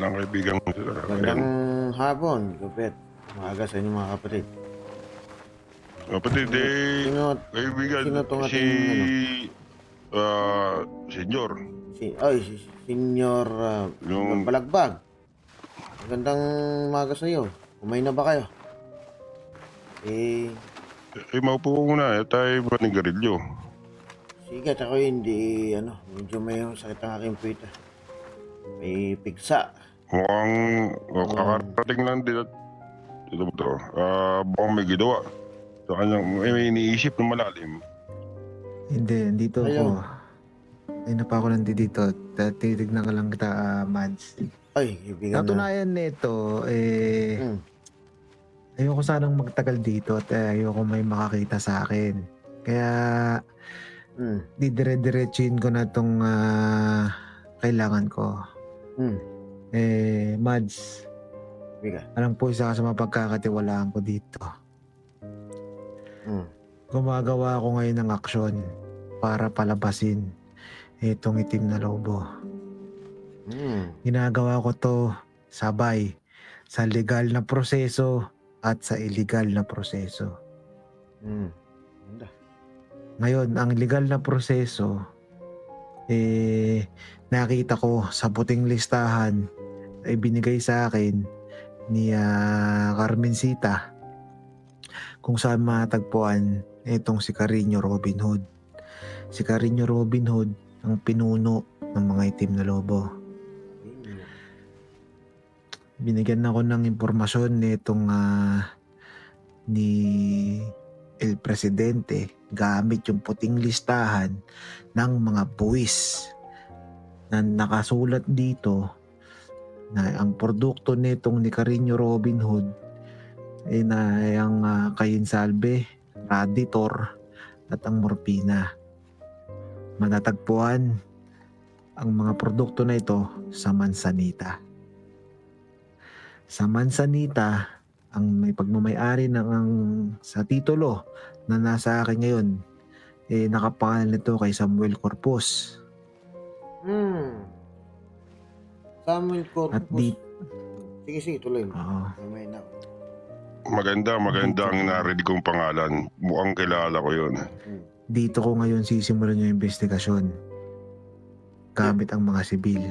Lang kaibigan ko sila. Magandang hapon, Gupet. Umaga sa inyo mga kapatid. Kapatid, eh, Sino, kaibigan, sino tong si, ating, ah, senyor. si, ay, si Senior uh, Yung- Balagbag. Magandang umaga sa iyo. Kumain na ba kayo? Eh, Eh, maupo ko muna, eh, tayo ba ng garilyo? sige, ako hindi, ano, medyo may sakit ang aking puwita. May pigsa. Mukhang oh, kakarating lang din at ito ba to? Ah, mukhang may ginawa. Sa kanyang, may, may iniisip na malalim. Hindi, dito Ayun. ako. Ay, na pa ako nandito. Ta- Titignan ka lang kita, ah, Mads. Ay, kaibigan na. Natunayan nito, eh, Hmm. ayoko sanang magtagal dito at eh, ayoko may makakita sa akin. Kaya, Hmm. didire-diretsuin ko na itong ah, kailangan ko. Hmm. Eh, Mads, Kaibigan. alam po isa ka sa mapagkakatiwalaan ko dito. Hmm. Gumagawa ako ngayon ng aksyon para palabasin itong itim na lobo. Hmm. Ginagawa ko to sabay sa legal na proseso at sa illegal na proseso. Hmm. Ganda. Ngayon, ang legal na proseso, eh, nakita ko sa puting listahan ay binigay sa akin ni ah, Carmencita kung saan matagpuan itong si Carino Robin Hood. Si Carino Robin Hood ang pinuno ng mga itim na lobo. Binigyan ako ng impormasyon nitong ah, ni El Presidente gamit yung puting listahan ng mga buwis na nakasulat dito na ang produkto nitong ni Carino Robin Hood ay na ay ang uh, Salve, Raditor at ang Morpina. Matatagpuan ang mga produkto na ito sa Mansanita sa Mansanita ang may pagmamayari ng ang, sa titulo na nasa akin ngayon eh nakapangalan nito kay Samuel Corpus Hmm. Samuel Corpus. at di Sige, sige, tuloy mo. Oo. May na. Maganda, maganda ang narinig kong pangalan. Mukhang kilala ko yun. Hmm. dito ko ngayon sisimulan yung investigasyon gamit ang mga sibil.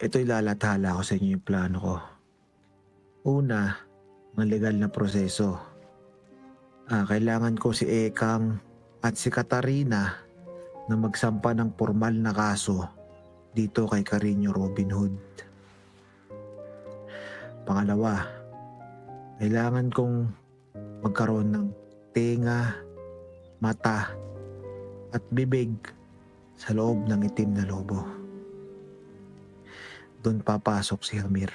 Ito'y lalathala ko sa inyo yung plano ko. Una, ang legal na proseso. Ah, kailangan ko si Ekang at si Katarina na magsampa ng formal na kaso dito kay Carino Robin Hood. Pangalawa, kailangan kong magkaroon ng tenga, mata, at bibig sa loob ng itim na lobo. Doon papasok si Hamir.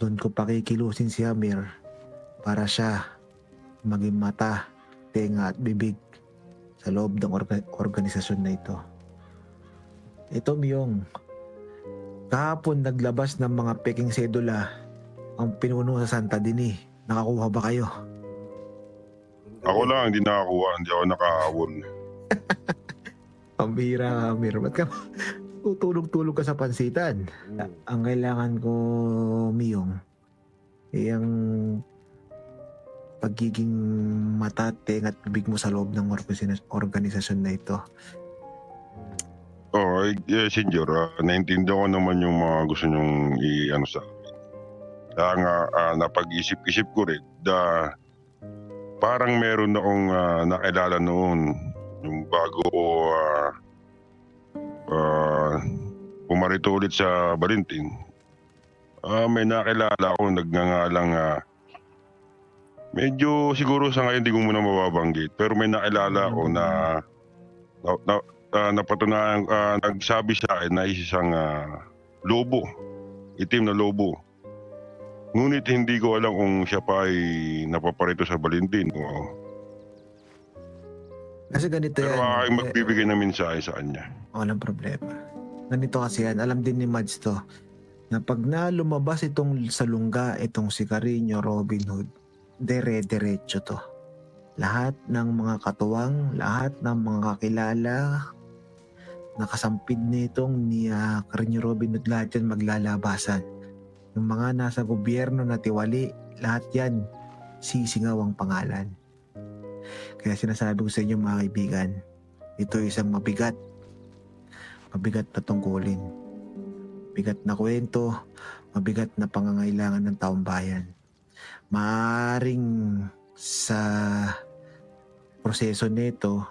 Doon ko pakikilusin si Hamir para siya maging mata, tenga at bibig sa loob ng orga- organisasyon na ito. Ito Miyong, kahapon naglabas ng mga peking sedula ang pinuno sa Santa Dini. Nakakuha ba kayo? Ako lang, hindi nakakuha. Hindi ako nakahabol. Pambira ka, Hamir. Ba't ka tutulog-tulog ka sa pansitan? Hmm. ang kailangan ko, Miyong, ay ang pagiging mata, tenga at bibig mo sa loob ng organis- organisasyon na ito. Oh, eh, senyor, ah, naintindihan ko naman yung mga gusto nyong i-ano sa akin. Kaya nga, ah, napag-isip-isip ko rin, da, parang meron akong ah, nakilala noon, yung bago ko ah, ah, pumarito ulit sa Balintin. Ah, may nakilala ako, nagngangalang, ah, medyo siguro sa ngayon hindi ko muna mababanggit, pero may nakilala ako na, na, na uh, napatunayan, ah, nagsabi sa akin na isang ah, lobo, itim na lobo. Ngunit hindi ko alam kung siya pa ay napaparito sa Balintin. Oo. Kasi ganito Pero yan. aking eh, magbibigay ng mensahe sa kanya. Walang problema. Ganito kasi yan. Alam din ni Mads to na pag na lumabas itong salungga, itong si Carino Robin Hood, dere-derecho to. Lahat ng mga katuwang, lahat ng mga kakilala, nakasampid nitong ni uh, Carino Robin yan maglalabasan. Yung mga nasa gobyerno na tiwali, lahat yan sisingaw ang pangalan. Kaya sinasabi ko sa inyo mga kaibigan, ito isang mabigat, mabigat na tungkulin. Mabigat na kwento, mabigat na pangangailangan ng taong bayan. Maaring sa proseso nito,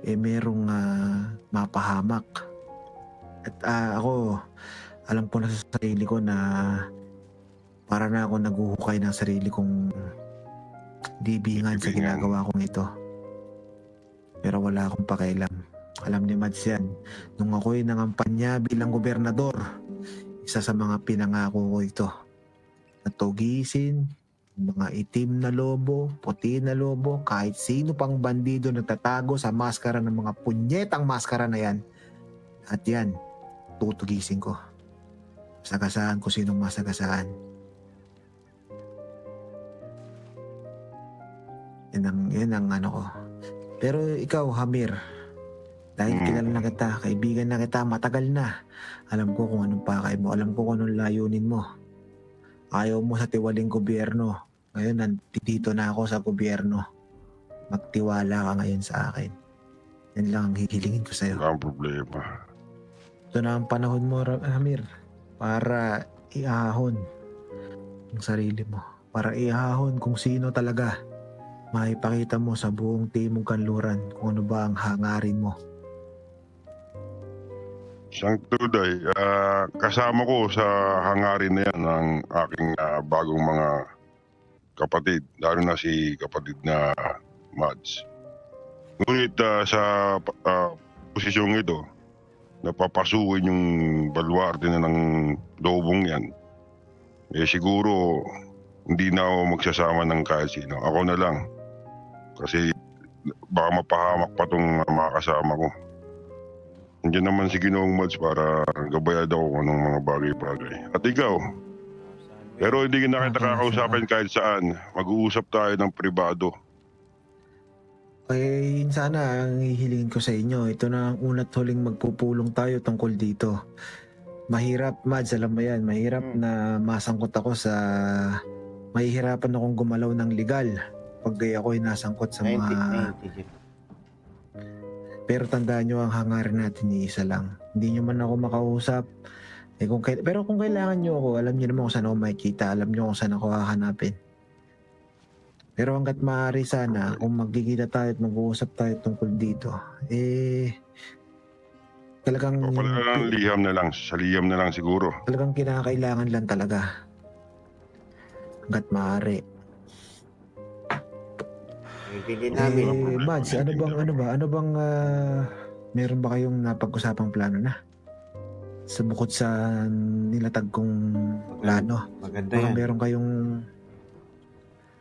eh merong ah, mapahamak. At ah, ako, alam ko na sa sarili ko na para na ako naguhukay ng sarili kong libingan sa ginagawa kong ito. Pero wala akong pakialam. Alam ni Mads yan, nung ako'y nangampanya bilang gobernador, isa sa mga pinangako ko ito. Natugisin, mga itim na lobo, puti na lobo, kahit sino pang bandido nagtatago sa maskara ng mga punyetang maskara na yan. At yan, tutugisin ko. Sagasaan ko sinong masagasaan. Yan ang, yan ang ano ko. Pero ikaw, Hamir, dahil kilala na kita, kaibigan na kita, matagal na. Alam ko kung anong pakay mo, alam ko kung anong layunin mo. Ayaw mo sa tiwaling gobyerno. Ngayon, nandito na ako sa gobyerno. Magtiwala ka ngayon sa akin. Yan lang ang hihilingin ko sa'yo. Wala ang problema. Ito na ang panahon mo, Ra- Hamir, para iahon ang sarili mo. Para iahon kung sino talaga. Maipakita mo sa buong timog kanluran kung ano ba ang hangarin mo. Siyang Tuday, ah, kasama ko sa hangarin na yan ng aking ah, bagong mga kapatid, lalo na si kapatid na Mads. Ngunit ah, sa ah, posisyong ito, napapasukin yung baluarte na ng lobong yan, eh siguro hindi na ako magsasama ng kahit sino. Ako na lang. Kasi baka mapahamak pa tong mga kasama ko. Nandiyan naman si Ginoong Mads para gabayad ako anong mga bagay-bagay. At ikaw, pero hindi na kita kakausapin kahit saan. Mag-uusap tayo ng pribado. Eh, yun sana ang hihilingin ko sa inyo. Ito na ang una't huling magpupulong tayo tungkol dito. Mahirap, Mads, alam mo yan. Mahirap Hmm. na masangkot ako sa... Mahihirapan akong gumalaw ng legal pag ako'y nasangkot sa mga... 90, 90, Jeff. Pero tandaan nyo ang hangarin natin ni isa lang. Hindi nyo man ako makausap. Eh kung kay- pero kung kailangan nyo ako, alam nyo naman kung saan ako makikita. Alam nyo kung saan ako hahanapin. Pero hanggat maaari sana, kung magkikita tayo at mag-uusap tayo tungkol dito, eh, talagang, Pala liham na lang. Sa liham na lang siguro. talagang kinakailangan lang talaga. Hanggat maaari. Eh, namin. problema. Mads, ano bang, ano ba, ano bang, ah, meron ba kayong napag-usapang plano na? Sa bukod sa nilatag kong plano. Maganda Baka yan. meron kayong,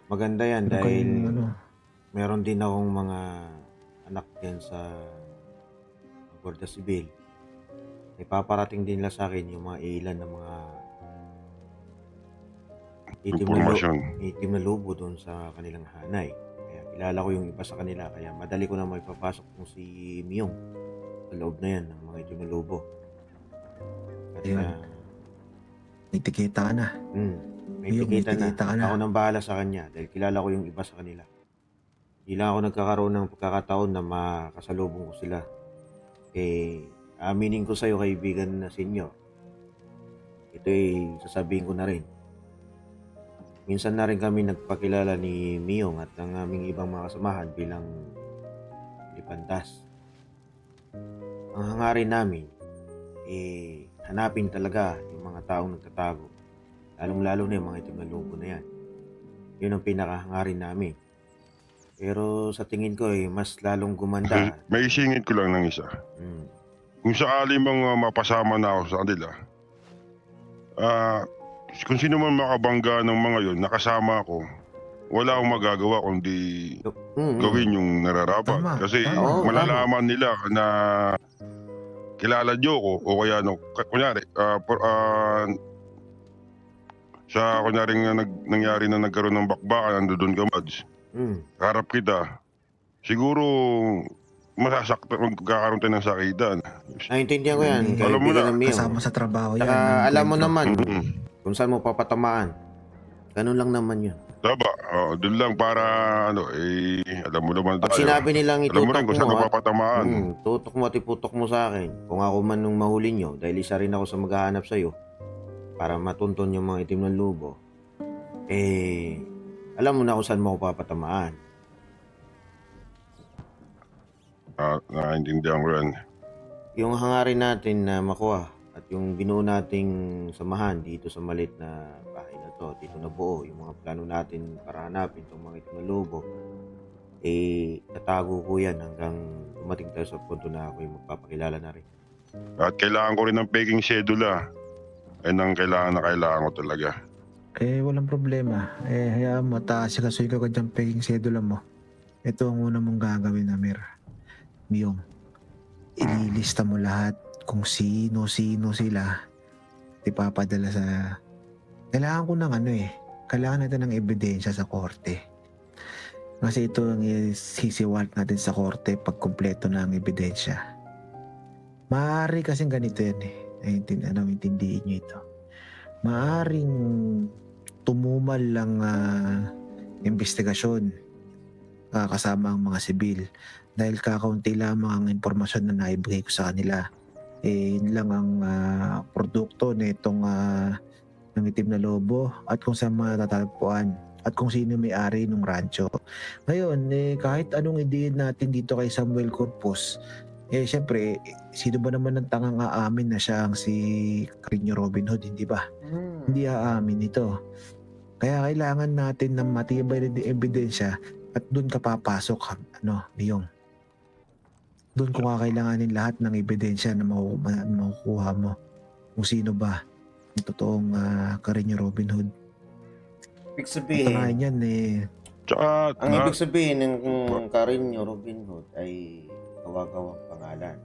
Maganda yan meron dahil kayong ano, meron din akong mga anak dyan sa Guardia Civil. Ipaparating din nila sa akin yung mga ilan ng mga itim na, lo- itim na lobo doon sa kanilang hanay. Kaya kilala ko yung iba sa kanila. Kaya madali ko na may papasok kung si Miyong sa loob na yan ng mga itim na lobo. Ayun. ah, may tikita ka na. Mm. May Yung may tikita na. tikita ka na. Ako nang bahala sa kanya dahil kilala ko yung iba sa kanila. Hindi lang ako nagkakaroon ng pagkakataon na makasalubong ko sila. Eh, aminin ko sa'yo kaibigan na sinyo. Ito ay sasabihin ko na rin. Minsan na rin kami nagpakilala ni Miyong at ang aming ibang mga kasamahan bilang lipandas. Ang hangarin namin, eh, hanapin talaga yung mga taong nagtatago. Lalong-lalo na yung mga itim na lobo na yan. Yun ang pinakahangarin namin. Pero sa tingin ko eh, mas lalong gumanda. may isingit ko lang ng isa. Mm. Kung sakali mang uh, mapasama na ako sa kanila, ah, kung sino man makabangga ng mga yon nakasama ako, wala akong magagawa kundi Mm, mm. gawin yung nararapat. Tama, Kasi tama. Oo, malalaman nila na kilala nyo ko o kaya no, kunyari, ah, por- ah, sa kunyari nga nag, nangyari na nagkaroon ng bakbakan, nando doon ka Mads, Mm. harap kita, siguro masasaktan, magkakaroon tayo ng sakitan. Naintindihan ko yan. Kaibigan alam mo na. Kasama sa trabaho yan. Saka alam mo naman Mm. kung saan mo papatamaan. Ganun lang naman yun. Tama, oh, doon lang para, ano, eh, alam mo naman Pag tayo. sinabi nilang alam mo itutok rin kung saan mo, ka at, papatamaan. hmm, tutok mo at iputok mo sa akin. Kung ako man nung mahuli nyo, dahil isa rin ako sa maghahanap sa'yo para matunton yung mga itim ng lubo, eh, alam mo na kung saan mo ako papatamaan. Ah, naiintindihan ko yan. Yung hangarin natin na makuha at yung binuo nating samahan dito sa malit na to, dito na buo, yung mga plano natin para hanapin itong mga itim na lobo, eh, tatago ko yan hanggang dumating tayo sa punto na ako yung magpapakilala na rin. At kailangan ko rin ng peking schedule Ayun ang kailangan na kailangan ko talaga. Eh, walang problema. Eh, hayaan mo, taas ka ka ka dyan peking schedule mo. Ito ang una mong gagawin, Amir. Miyong, ililista mo lahat kung sino-sino sila. Ipapadala sa... Kailangan ko ng ano eh. Kailangan natin ng ebidensya sa korte. Kasi ito ang sisiwalt natin sa korte pag kumpleto na ang ebidensya. Maaari kasing ganito yan eh. Ay, ano, intindihin nyo ito. Maaring tumumal lang ah, investigasyon ah, kasama ang mga sibil dahil kakaunti lamang ang impormasyon na naibigay ko sa kanila. Eh, yun lang ang ah, produkto na itong ah, ng itim na lobo at kung saan matatagpuan at kung sino may-ari ng rancho. Ngayon, eh, kahit anong idiin natin dito kay Samuel Corpus, eh, syempre, sino ba naman ang tangang aamin na siya ang si Carino Robin Hood, hindi ba? hindi aamin ito. Kaya kailangan natin ng matibay na ebidensya at doon ka papasok, ano, Niyong. Doon ko kakailanganin lahat ng ebidensya na maku- ma- makukuha mo kung sino ba ang totoong uh, Carino Robin Hood. Ibig sabihin, nga yan eh. Tsaka, ang na, ibig sabihin ng ng Carino Robin Hood ay gawagawang pangalan.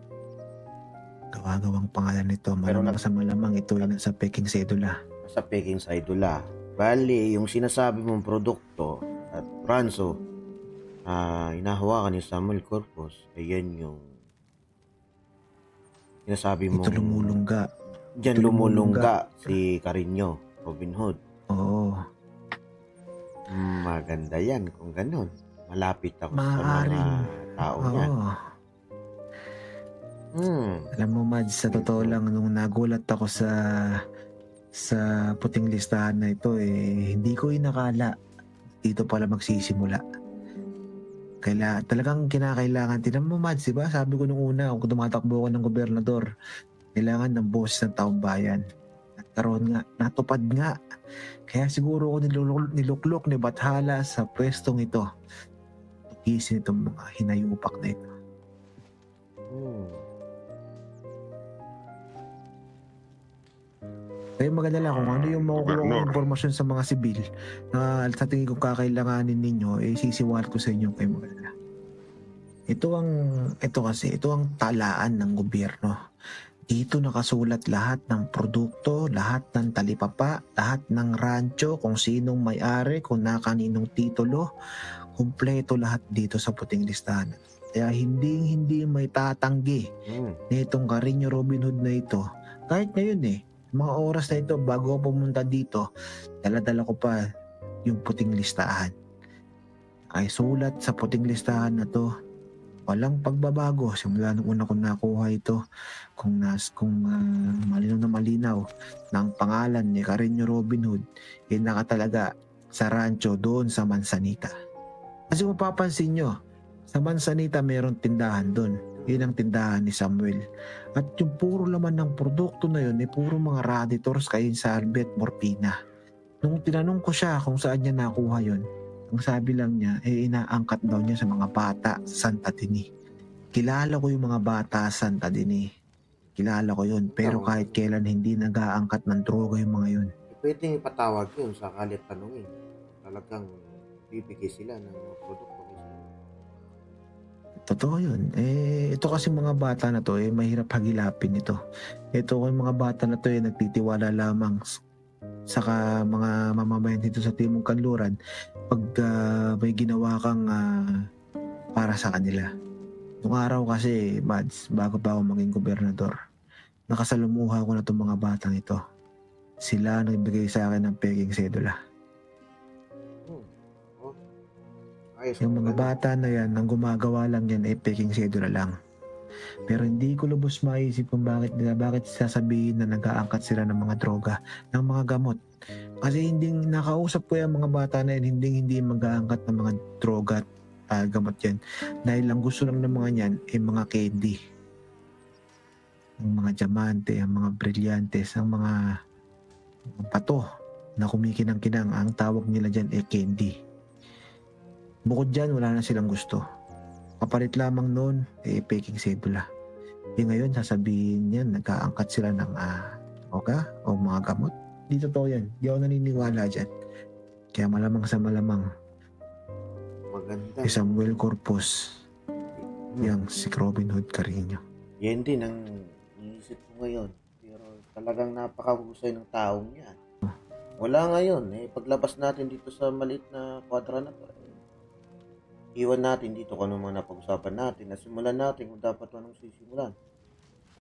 Gawagawang pangalan nito. Pero Malamang nag- sa malamang ito ay nasa peking sedula. Sa Peking sa Idula. Bali, yung sinasabi mong produkto at ranso ah inahawakan ni Samuel Corpus, ayan yung sinasabi mong Ito lumulungga. Diyan lumulungga si Carino Robin Hood. Oo. Hmm, Maganda yan kung ganun. Malapit ako sa mga Maaaring- tao niyan. Oo. Hmm. Alam mo, Mads, sa totoo lang, nung nagulat ako sa sa puting listahan na ito, eh, hindi ko inakala dito pala magsisimula. Kaila, talagang kinakailangan. Tinan mo, Mads, di ba? Sabi ko nung una, kung tumatakbo ko ng gobernador, kailangan ng boss ng taong bayan. At karoon nga, natupad nga. Kaya siguro ako niluklok ni Bathala sa pwestong ito. Tugisin itong mga hinayupak na ito. Hmm. Kaya maganda lang kung ano yung makukuha kong impormasyon sa mga sibil na sa tingin ko kakailanganin ninyo, eh sisiwal ko sa inyo kay maganda. Ito ang, ito kasi, ito ang talaan ng gobyerno. Dito nakasulat lahat ng produkto, lahat ng talipapa, lahat ng rancho, kung sinong may-ari, kung na kaninong titulo, kumpleto lahat dito sa puting listahan. Kaya hindi hindi may tatanggi Hmm. nitong Carino Robin Hood na ito, kahit ngayon eh, mga oras na ito, bago ako pumunta dito, dala-dala ko pa yung puting listahan. Ay sulat sa puting listahan na to, walang pagbabago simula nung una ko nakuha ito kung nas kung ah, malinaw na malinaw ng pangalan ni Carino Robin Hood ay nakatalaga sa rancho doon sa Mansanita. Kasi kung papansin nyo, sa Mansanita mayroong tindahan doon. Yun ang tindahan ni Samuel. At yung puro laman ng produkto na yun, ay puro mga raditors kayo sa Albert Morpina. Nung tinanong ko siya kung saan niya nakuha yun, ang sabi lang niya, eh inaangkat daw niya sa mga bata sa Santa Dini. Kilala ko yung mga bata sa Santa Dini. Kilala ko yun. Pero Oo. kahit kailan hindi nag-aangkat ng droga yung mga yun. Pwedeng ipatawag yun sa kalit tanungin. Talagang bibigay sila ng mga produkto. Totoo yun. Eh, ito kasi mga bata na to, eh, mahirap hagilapin ito. Ito yung mga bata na to, eh, nagtitiwala lamang saka mga mamamayan dito sa Timog Kanluran pag ah, may ginawa kang ah, para sa kanila. Nung araw kasi, Mads, bago pa ako maging gobernador, nakasalumuha ko na itong mga batang ito. Sila nagbigay sa akin ng peking sedula. Hmm. Oh. Ayos Yung mga bata na yan, ang gumagawa lang yan ay peking sedula lang. Pero hindi ko lubos maisip kung bakit nila, bakit sasabihin na nag-aangkat sila ng mga droga, ng mga gamot. Kasi hindi nakausap ko yung mga bata na yan, hindi hindi mag-aangkat ng mga droga at ah, gamot yan. Dahil lang gusto lang ng mga yan ay mga candy. Ang mga diamante, ang mga brilyantes, ang mga, mga pato na kumikinang-kinang. Ang tawag nila dyan ay candy. Bukod dyan, wala na silang gusto. Kapalit lamang noon, eh, peking sedula. Eh ngayon, sasabihin yan, nag-aangkat sila ng ah, oga o mga gamot. Di totoo yan. Di ako naniniwala dyan. Kaya malamang sa malamang, Maganda. si Samuel Corpus, Hmm. yung si Robin Hood Carino. Yan din ang iniisip ko ngayon. Pero talagang napakahusay ng taong yan. Wala ngayon. Eh, paglabas natin dito sa maliit na kwadra na to, eh, iwan natin dito kung ano mga napag-usapan natin. Nasimulan natin kung dapat anong sisimulan.